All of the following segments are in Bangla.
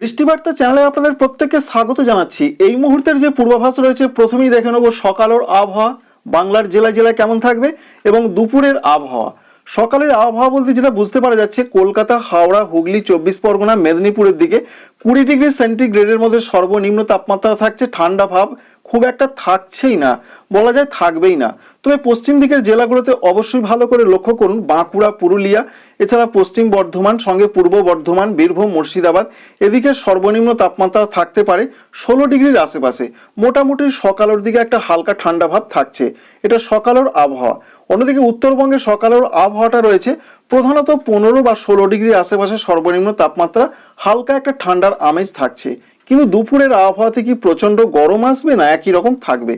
বৃষ্টিবার্তা চ্যানেলে আপনাদের প্রত্যেককে স্বাগত জানাচ্ছি। এই মুহূর্তের যে পূর্বাভাস রয়েছে, প্রথমেই দেখে নেব সকালের আবহাওয়া। বাংলার জেলায় জেলায় কেমন থাকবে এবং দুপুরের আবহাওয়া। সকালের আবহাওয়া বলতে যেটা বুঝতে পারা যাচ্ছে, কলকাতা, হাওড়া, হুগলি, চব্বিশ পরগনা, মেদিনীপুরের দিকে কুড়ি ডিগ্রি সেন্টিগ্রেডের মধ্যে সর্বনিম্ন তাপমাত্রা থাকছে, ঠান্ডা ভাব খুব একটা থাকছেই না, বলা যায় থাকবেই না। তবে পশ্চিম দিকের জেলাগুলোতে অবশ্যই ভালো করে লক্ষ্য করুন, বাঁকুড়া, পুরুলিয়া, এছাড়া পশ্চিম বর্ধমান, সঙ্গে পূর্ব বর্ধমান, বীরভূম, মুর্শিদাবাদ, এদিকে সর্বনিম্ন তাপমাত্রা থাকতে পারে ষোলো ডিগ্রির আশেপাশে। মোটামুটি সকালের দিকে একটা হালকা ঠান্ডা ভাব থাকছে। এটা সকালের আবহাওয়া। অন্যদিকে উত্তরবঙ্গে সকালের আবহাওয়াটা রয়েছে প্রধানত পনেরো বা ষোলো ডিগ্রির আশেপাশে সর্বনিম্ন তাপমাত্রা, হালকা একটা ঠান্ডার আমেজ থাকছে। কিন্তু দুপুরের আবহাওয়াতে কি প্রচণ্ড গরম আসবে না? একই রকম থাকবে।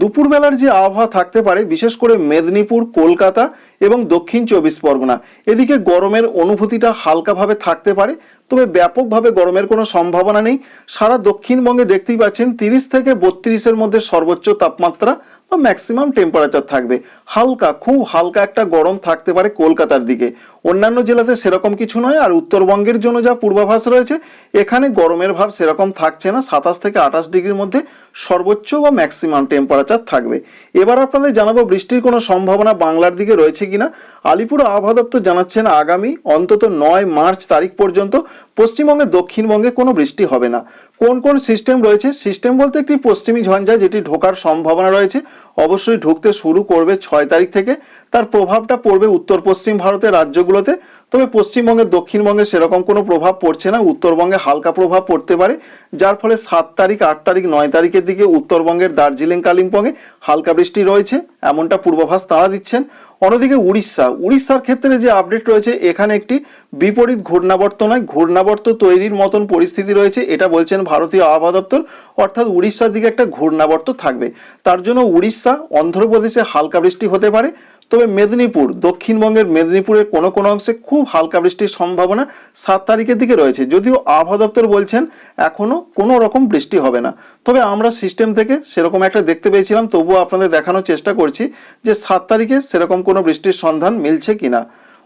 দুপুরবেলার যে আবহাওয়া থাকতে পারে, বিশেষ করে মেদিনীপুর, কলকাতা এবং দক্ষিণ চব্বিশ পরগনা, এদিকে গরমের অনুভূতিটা হালকাভাবে থাকতে পারে, তবে ব্যাপকভাবে গরমের কোনো সম্ভাবনা নেই। সারা দক্ষিণবঙ্গে দেখতেই পাচ্ছেন তিরিশ থেকে বত্রিশের মধ্যে সর্বোচ্চ তাপমাত্রা বা ম্যাক্সিমাম টেম্পারেচার থাকবে। হালকা, খুব হালকা একটা গরম থাকতে পারে কলকাতার দিকে। অন্যান্য জেলাতে সেরকম কিছু নয়, আর উত্তরবঙ্গের জন্য যা পূর্বাভাস রয়েছে, এখানে গরমের ভাব সেরকম থাকছে না, সাতাশ থেকে আঠাশ ডিগ্রির মধ্যে সর্বোচ্চ বা ম্যাক্সিমাম টেম্পারেচার থাকবে। এবার আপনাদের জানাব, বৃষ্টির কোনো সম্ভাবনা বাংলার দিকে রয়েছে কিনা? আলিপুর আবহাওয়া দপ্তর জানাচ্ছেন, আগামী অন্তত নয় মার্চ তারিখ পর্যন্ত পশ্চিমবঙ্গে, দক্ষিণবঙ্গে কোনো বৃষ্টি হবে না। কোন কোন সিস্টেম রয়েছে? সিস্টেম বলতে একটি পশ্চিমী ঝঞ্ঝা যেটি ঢোকার সম্ভাবনা রয়েছে। অবশ্যই ঢুকতে শুরু করবে ছয় তারিখ থেকে। তার প্রভাবটা পড়বে উত্তর পশ্চিম ভারতের রাজ্যগুলোতে। তবে পশ্চিমবঙ্গের, দক্ষিণবঙ্গে সেরকম কোনো প্রভাব পড়ছে না। উত্তরবঙ্গে হালকা প্রভাব পড়তে পারে। যার ফলে সাত তারিখ, আট তারিখ, নয় তারিখের দিকে উত্তরবঙ্গের দার্জিলিং, কালিম্পংয়ে হালকা বৃষ্টি রয়েছে। এমনটা পূর্বাভাস তারা দিচ্ছেন। অন্যদিকে উড়িষ্যা। উড়িষ্যার ক্ষেত্রে যে আপডেট রয়েছে, এখানে একটি বিপরীত ঘূর্ণাবর্ত নয় ঘূর্ণাবর্ত তৈরির মতন পরিস্থিতি রয়েছে, এটা বলছেন ভারতীয় আবহাওয়া দপ্তর। অর্থাৎ উড়িষ্যার দিকে একটা ঘূর্ণাবর্ত থাকবে। তার জন্য উড়িষ্যা অন্ধ্রপ্রদেশে হালকা বৃষ্টি হতে পারে, তবে মেদিনীপুর, দক্ষিণবঙ্গের মেদিনীপুরের কোনো কোনো অংশে খুব হালকা বৃষ্টির সম্ভাবনা সাত তারিখের দিকে রয়েছে। যদিও আবহাওয়া দপ্তর বলছেন এখনও কোনো রকম বৃষ্টি হবে না। তবে আমরা সিস্টেম থেকে সেরকম একটা দেখতে পেয়েছিলাম, তবুও আপনাদের দেখানোর চেষ্টা করছি যে সাত তারিখে সেরকম কোনো বৃষ্টির সন্ধান মিলছে কিনা।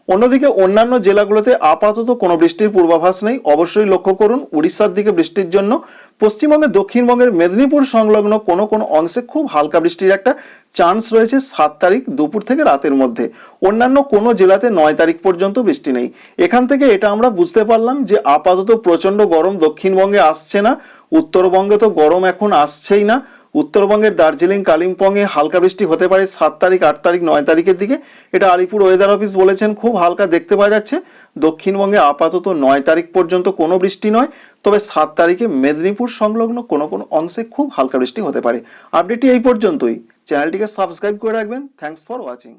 অন্যদিকে অন্যান্য জেলাগুলোতে আপাতত কোনো বৃষ্টির পূর্বাভাস নেই। অবশ্যই লক্ষ্য করুন, উড়িষ্যার দিকে বৃষ্টির জন্য পশ্চিমবঙ্গের দক্ষিণবঙ্গের মেদিনীপুর সংলগ্ন কোনো কোনো অংশে খুব হালকা বৃষ্টির একটা চান্স রয়েছে সাত তারিখ দুপুর থেকে রাতের মধ্যে। অন্যান্য কোনো জেলাতে নয় তারিখ পর্যন্ত বৃষ্টি নেই। এখান থেকে এটা আমরা বুঝতে পারলাম যে আপাতত প্রচণ্ড গরম দক্ষিণবঙ্গে আসছে না। উত্তরবঙ্গে তো গরম এখন আসছেই না। উত্তরবঙ্গের দার্জিলিং, কালিম্পংয়ে হালকা বৃষ্টি হতে পারে সাত তারিখ, আট তারিখ, নয় তারিখের দিকে। এটা আলিপুর ওয়েদার অফিস বলেছেন, খুব হালকা দেখতে পাওয়া যাচ্ছে। দক্ষিণবঙ্গে আপাতত নয় তারিখ পর্যন্ত কোনো বৃষ্টি নয়, তবে সাত তারিখে মেদিনীপুর সংলগ্ন কোনো কোনো অংশে খুব হালকা বৃষ্টি হতে পারে। আপডেটটি এই পর্যন্তই। চ্যানেলটিকে সাবস্ক্রাইব করে রাখবেন। Thanks for watching